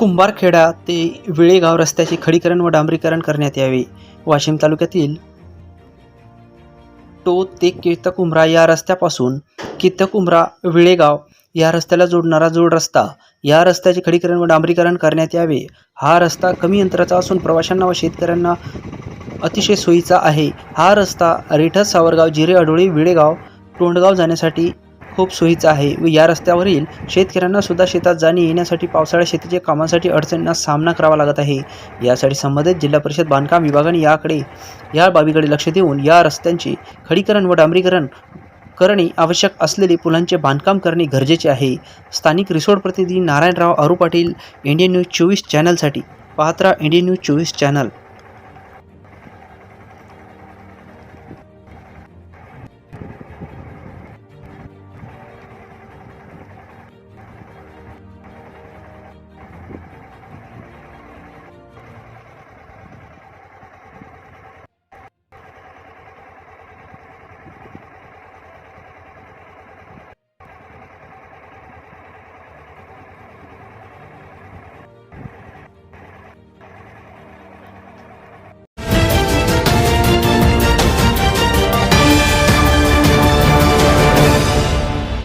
कुंभारखेडा ते विळेगाव रस्त्याचे खडीकरण व डांबरीकरण करण्यात यावे. वाशिम तालुक्यातील टो ते कीर्तकुंभरा या रस्त्यापासून कीर्तकुंभरा विळेगाव या रस्त्याला जोडणारा जोड रस्ता या रस्त्याचे खडीकरण व डांबरीकरण करण्यात यावे. हा रस्ता कमी अंतराचा असून प्रवाशांना व शेतकऱ्यांना अतिशय सोयीचा आहे. हा रस्ता रेठस सावरगाव जिरे अडोळी विळेगाव तोंडगाव जाण्यासाठी खूप सोयीचा आहे. व या रस्त्यावरील शेतकऱ्यांना सुद्धा शेतात जाणे येण्यासाठी पावसाळ्या शेतीच्या कामासाठी अडचणींना सामना करावा लागत आहे. यासाठी संबंधित जिल्हा परिषद बांधकाम विभागाने याकडे या बाबीकडे लक्ष देऊन या रस्त्यांचे खडीकरण व डांबरीकरण करणे आवश्यक असलेले पुलांचे बांधकाम करणे गरजेचे आहे. स्थानिक रिसोर्ट प्रतिनिधी नारायणराव अरू पाटील इंडियन न्यूज चोवीस चॅनलसाठी. पाहत्रा इंडियन न्यूज चोवीस चॅनल.